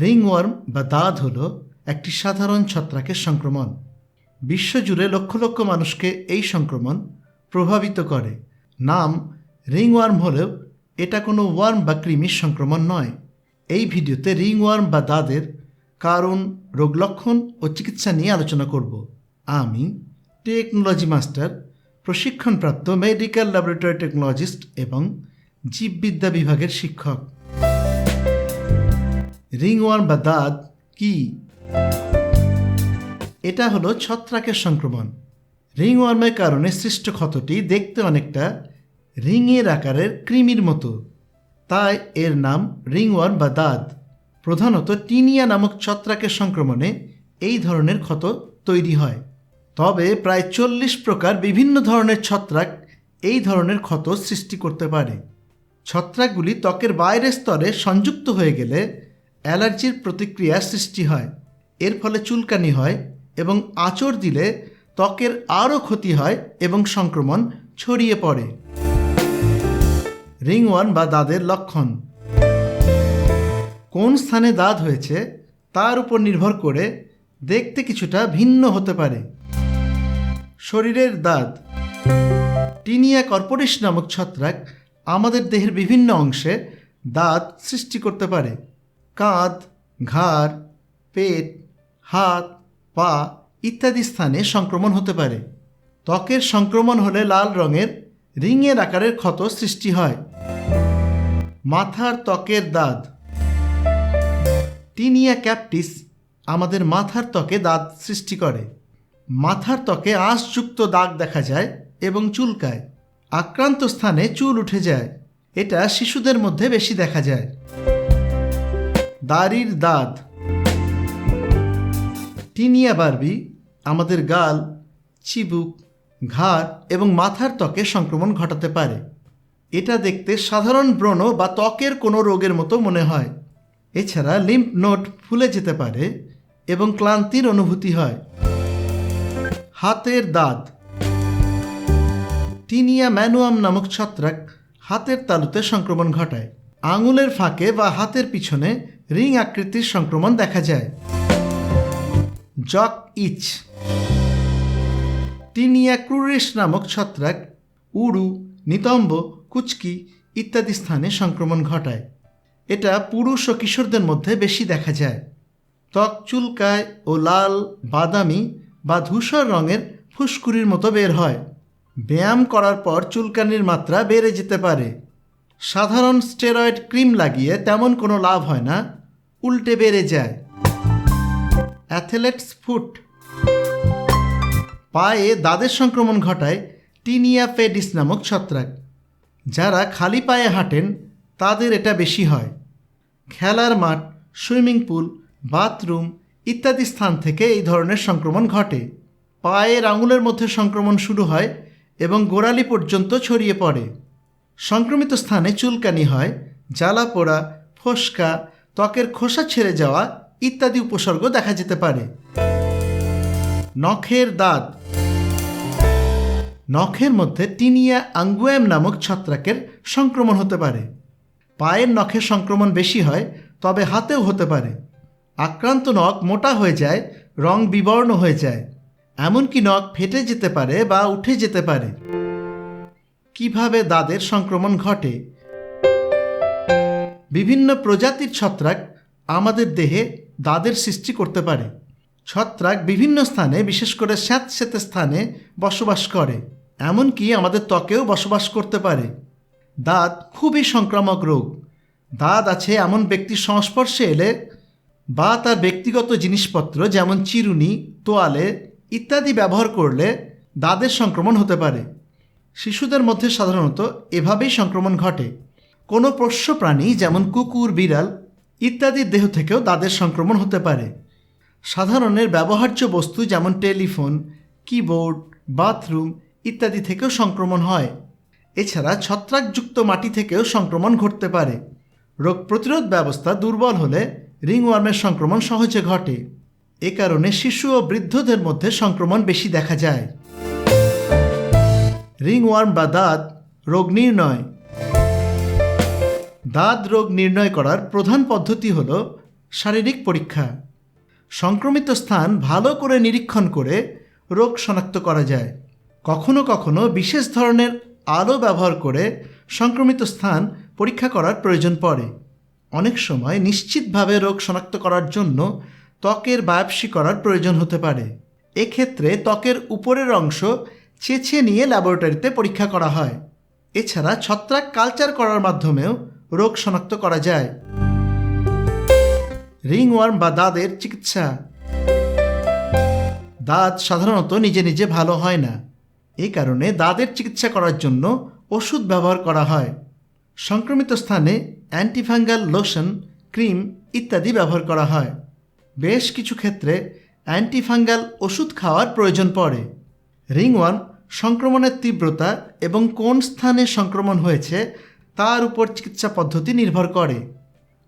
Ringworm বা দাঁত হল একটি সাধারণ ছত্রাকের সংক্রমণ। বিশ্বজুড়ে লক্ষ লক্ষ মানুষকে এই সংক্রমণ প্রভাবিত করে। নাম রিংওয়ার্ম হলেও এটা কোনো ওয়ার্ম বা কৃমির সংক্রমণ নয়। এই ভিডিওতে রিংওয়ার্ম বা দাঁতের কারণ, রোগ লক্ষণ ও চিকিৎসা নিয়ে আলোচনা করব। আমি টেকনোলজি মাস্টার, প্রশিক্ষণপ্রাপ্ত মেডিকেল ল্যাবরেটরি টেকনোলজিস্ট এবং জীববিদ্যা বিভাগের শিক্ষক। রিংওয়ার্ম বা দাঁত কি? এটা হলো ছত্রাকের সংক্রমণ। রিংওয়ার্মের কারণে সৃষ্ট ক্ষতটি দেখতে অনেকটা রিংয়ের আকারের কৃমির মতো। তাই এর নাম রিংওয়ার্ম বা দাঁত। প্রধানত টিনিয়া নামক ছত্রাকের সংক্রমণে এই ধরনের ক্ষত তৈরি হয়। তবে প্রায় চল্লিশ প্রকার বিভিন্ন ধরনের ছত্রাক এই ধরনের ক্ষত সৃষ্টি করতে পারে। ছত্রাকগুলি ত্বকের বাইরের স্তরে সংযুক্ত হয়ে গেলে অ্যালার্জির প্রতিক্রিয়া সৃষ্টি হয়। এর ফলে চুলকানি হয় এবং আঁচড় দিলে ত্বকের আরও ক্ষতি হয় এবং সংক্রমণ ছড়িয়ে পড়ে। রিংওয়ার্ম বা দাঁতের লক্ষণ। কোন স্থানে দাঁত হয়েছে তার উপর নির্ভর করে দেখতে কিছুটা ভিন্ন হতে পারে। শরীরের দাঁত। টিনিয়া কর্পোরেশ নামক ছত্রাক আমাদের দেহের বিভিন্ন অংশে দাঁত সৃষ্টি করতে পারে। কাঁধ, ঘাড়, পেট, হাত, পা ইত্যাদি স্থানে সংক্রমণ হতে পারে। ত্বকের সংক্রমণ হলে লাল রঙের রিংয়ের আকারের ক্ষত সৃষ্টি হয়। মাথার ত্বকের দাঁত। টিনিয়া ক্যাপটিস আমাদের মাথার ত্বকে দাঁত সৃষ্টি করে। মাথার ত্বকে আঁশযুক্ত দাগ দেখা যায় এবং চুলকায়। আক্রান্ত স্থানে চুল উঠে যায়। এটা শিশুদের মধ্যে বেশি দেখা যায়। দাড়ির দাঁত। টিনিয়া বারবি, আমাদের গাল, চিবুক, ঘাড় এবং মাথার ত্বকে সংক্রমণ ঘটাতে পারে। এটা দেখতে সাধারণ ব্রণ বা ত্বকের কোনো রোগের মতো মনে হয়। এছাড়া লিম্ফ নোট ফুলে যেতে পারে এবং ক্লান্তির অনুভূতি হয়। হাতের দাঁত। টিনিয়া ম্যানুয়াম নামক ছত্রাক হাতের তালুতে সংক্রমণ ঘটায়। আঙুলের ফাঁকে বা হাতের পিছনে রিং আকৃতির সংক্রমণ দেখা যায়। জক ইচ। টিনিয়া ক্রুরিস নামক ছত্রাক উড়ু নিতম্ব, কুচকি ইত্যাদি স্থানে সংক্রমণ ঘটায়। এটা পুরুষ ও কিশোরদের মধ্যে বেশি দেখা যায়। ত্বক চুলকায় ও লাল, বাদামি বা ধূসর রঙের ফুসকুড়ির মতো বের হয়। ব্যায়াম করার পর চুলকানির মাত্রা বেড়ে যেতে পারে। সাধারণ স্টেরয়েড ক্রিম লাগিয়ে তেমন কোনো লাভ হয় না। উল্টে বেড়ে যায়। Athlete's foot. পায়ে দাদের সংক্রমণ ঘটায় টিনিয়া ফেডিস নামক ছত্রাক। যারা খালি পায়ে হাঁটেন, তাদের এটা বেশি হয়। খেলার মাঠ, সুইমিং পুল, বাথরুম ইত্যাদি স্থান থেকে এই ধরনের সংক্রমণ ঘটে। পায়ের আঙুলের মধ্যে সংক্রমণ শুরু হয় এবং গোড়ালি পর্যন্ত ছড়িয়ে পড়ে। সংক্রমিত স্থানে চুলকানি হয় জ্বালা পোড়া ফোসকা খোসা ছেড়ে যাওয়া ইত্যাদি উপসর্গ দেখা যেতে পারে। নখের দাঁত। নখের মধ্যে টিনিয়া আঙ্গুয়াম নামক ছত্রাকের সংক্রমণ হতে পারে। পায়ের নখের সংক্রমণ বেশি হয়, তবে হাতেও হতে পারে। আক্রান্ত নখ মোটা হয়ে যায়, রং বিবর্ণ হয়ে যায়। এমনকি নখ ফেটে যেতে পারে বা উঠে যেতে পারে। কীভাবে দাঁতের সংক্রমণ ঘটে? বিভিন্ন প্রজাতির ছত্রাক আমাদের দেহে দাঁতের সৃষ্টি করতে পারে। ছত্রাক বিভিন্ন স্থানে, বিশেষ করে স্যাঁতস্যাঁতে স্থানে বসবাস করে। এমনকি আমাদের ত্বকেও বসবাস করতে পারে। দাঁত খুবই সংক্রামক রোগ। দাঁত আছে এমন ব্যক্তির সংস্পর্শে এলে বা তার ব্যক্তিগত জিনিসপত্র যেমন চিরুনি, তোয়ালে ইত্যাদি ব্যবহার করলে দাঁতের সংক্রমণ হতে পারে। শিশুদের মধ্যে সাধারণত এভাবেই সংক্রমণ ঘটে। কোনো পোষ্য প্রাণী, যেমন কুকুর, বিড়াল ইত্যাদির দেহ থেকেও দাঁতের সংক্রমণ হতে পারে। সাধারণের ব্যবহার্য বস্তু যেমন টেলিফোন, কিবোর্ড, বাথরুম ইত্যাদি থেকেও সংক্রমণ হয়। এছাড়া ছত্রাকযুক্ত মাটি থেকেও সংক্রমণ ঘটতে পারে। রোগ প্রতিরোধ ব্যবস্থা দুর্বল হলে রিংওয়ার্মের সংক্রমণ সহজে ঘটে। এ কারণে শিশু ও বৃদ্ধদের মধ্যে সংক্রমণ বেশি দেখা যায়। রিংওয়ার্ম বা দাঁত রোগ নির্ণয়। দাঁত রোগ নির্ণয় করার প্রধান পদ্ধতি হল শারীরিক পরীক্ষা। সংক্রমিত স্থান ভালো করে নিরীক্ষণ করে রোগ শনাক্ত করা যায়। কখনো কখনো বিশেষ ধরনের আলো ব্যবহার করে সংক্রমিত স্থান পরীক্ষা করার প্রয়োজন পড়ে। অনেক সময় নিশ্চিতভাবে রোগ শনাক্ত করার জন্য ত্বকের বায়োপসি করার প্রয়োজন হতে পারে। এক্ষেত্রে ত্বকের উপরের অংশ চেছে নিয়ে ল্যাবরেটরিতে পরীক্ষা করা হয়। এছাড়া ছত্রাক কালচার করার মাধ্যমেও রোগ শনাক্ত করা যায়। রিংওয়ার্ম বা দাঁতের চিকিৎসা। দাঁত সাধারণত নিজে নিজে ভালো হয় না। এই কারণে দাঁতের চিকিৎসা করার জন্য ওষুধ ব্যবহার করা হয়। সংক্রমিত স্থানে অ্যান্টিফাঙ্গাল লোশন, ক্রিম ইত্যাদি ব্যবহার করা হয়। বেশ কিছু ক্ষেত্রে অ্যান্টিফাঙ্গাল ওষুধ খাওয়ার প্রয়োজন পড়ে। রিংওয়ার্ম সংক্রমণের তীব্রতা এবং কোন স্থানে সংক্রমণ হয়েছে তার উপর চিকিৎসা পদ্ধতি নির্ভর করে।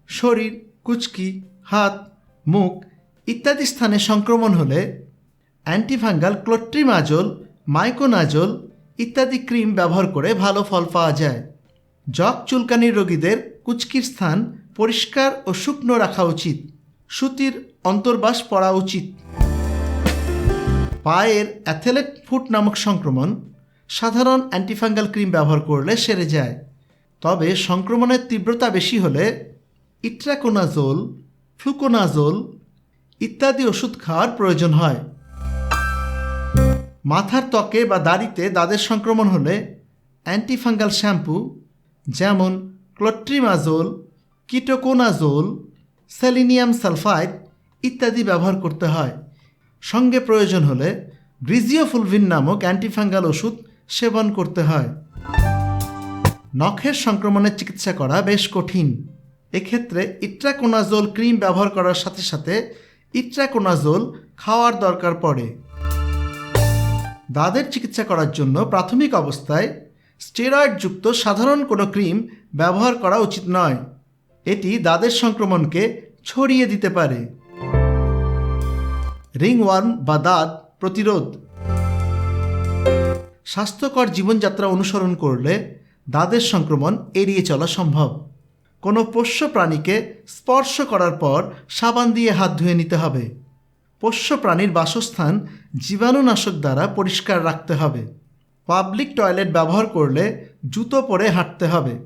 শরীর, কুচকি, হাত, মুখ ইত্যাদি স্থানে সংক্রমণ হলে অ্যান্টিফাঙ্গাল ক্লোট্রিমাজোল, মাইকোনাজোল ইত্যাদি ক্রিম ব্যবহার করে ভালো ফল পাওয়া যায়। জগ চুলকানির রোগীদের কুচকির স্থান পরিষ্কার ও শুকনো রাখা উচিত। সুতির অন্তর্বাস পরা উচিত। পায়ের অ্যাথেলেট ফুট নামক সংক্রমণ সাধারণ অ্যান্টিফাঙ্গাল ক্রিম ব্যবহার করলে সেরে যায়। তবে সংক্রমণের তীব্রতা বেশি হলে ইট্রাকোনাজোল, ফ্লুকোনাজোল ইত্যাদি ওষুধ খাওয়ার প্রয়োজন হয়। মাথার ত্বকে বা দাড়িতে দাঁতের সংক্রমণ হলে অ্যান্টিফাঙ্গাল শ্যাম্পু, যেমন ক্লোট্রিমাজোল, কিটোকোনাজোল, সেলিনিয়াম সালফাইড ইত্যাদি ব্যবহার করতে হয়। সঙ্গে প্রয়োজন হলে গ্রিজিওফুলভিন নামক অ্যান্টিফাঙ্গাল ওষুধ সেবন করতে হয়। নখের সংক্রমণের চিকিৎসা করা বেশ কঠিন। এক্ষেত্রে ইট্রাকোনাজোল ক্রিম ব্যবহার করার সাথে সাথে ইট্রাকোনাজোল খাওয়ার দরকার পড়ে। দাঁতের চিকিৎসা করার জন্য প্রাথমিক অবস্থায় স্টেরয়েডযুক্ত সাধারণ কোনো ক্রিম ব্যবহার করা উচিত নয়। এটি দাঁতের সংক্রমণকে ছড়িয়ে দিতে পারে। রিংওয়ার্ম বা দাঁত প্রতিরোধ। স্বাস্থ্যকর জীবনযাত্রা অনুসরণ করলে দাঁতের সংক্রমণ এড়িয়ে চলা সম্ভব। কোনো পোষ্য প্রাণীকে স্পর্শ করার পর সাবান দিয়ে হাত ধুয়ে নিতে হবে। পোষ্য প্রাণীর বাসস্থান জীবাণুনাশক দ্বারা পরিষ্কার রাখতে হবে। পাবলিক টয়লেট ব্যবহার করলে জুতো পরে হাঁটতে হবে।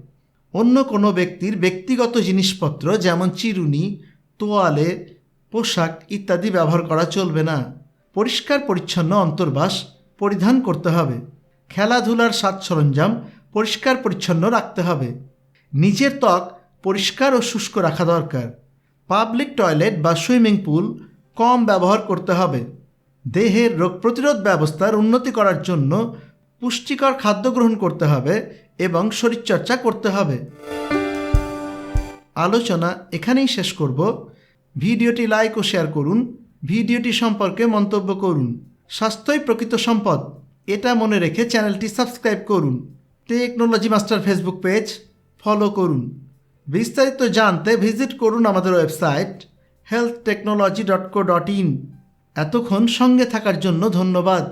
অন্য কোনো ব্যক্তির ব্যক্তিগত জিনিসপত্র যেমন চিরুনি, তোয়ালে, পোশাক ইত্যাদি ব্যবহার করা চলবে না। পরিষ্কার পরিচ্ছন্ন অন্তর্বাস পরিধান করতে হবে। খেলাধুলার সাজ সরঞ্জাম পরিষ্কার পরিচ্ছন্ন রাখতে হবে। নিজের ত্বক পরিষ্কার ও শুষ্ক রাখা দরকার। পাবলিক টয়লেট বা সুইমিং পুল কম ব্যবহার করতে হবে। দেহের রোগ প্রতিরোধ ব্যবস্থার উন্নতি করার জন্য পুষ্টিকর খাদ্য গ্রহণ করতে হবে এবং শরীরচর্চা করতে হবে। আলোচনা এখানেই শেষ করব। ভিডিওটি লাইক ও শেয়ার করুন। ভিডিওটি সম্পর্কে মন্তব্য করুন। স্বাস্থ্যই প্রকৃত সম্পদ। এটা মনে রেখে চ্যানেলটি সাবস্ক্রাইব করুন। Technology master facebook page follow করুন। বিস্তারিত জানতে ভিজিট করুন আমাদের website health technology dot co dot in এতক্ষণ সঙ্গে থাকার জন্য ধন্যবাদ।